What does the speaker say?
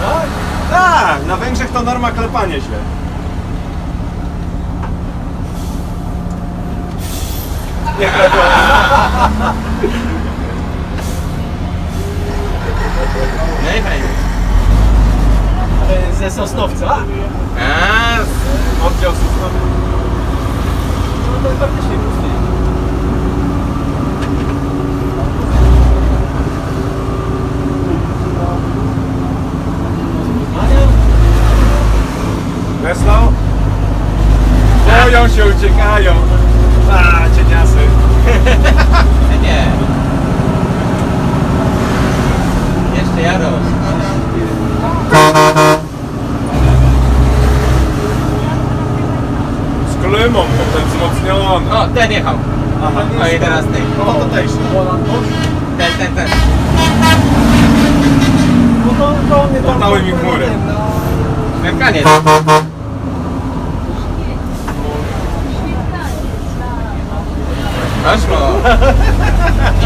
No, tak, na Węgrzech to norma klepanie się. Nie klepło. Nie, nie. Ze Sosnowca? A. Boją się, uciekają. A, cieniasy. nie. Jeszcze jadą. Z klymą, ten wzmocniony. O, ten jechał. Aha, O, i teraz ty. No to też. Ten, ten, ten. No to, to mnie tam... Podały mi chmury. Mekaniec. That's Rushmore.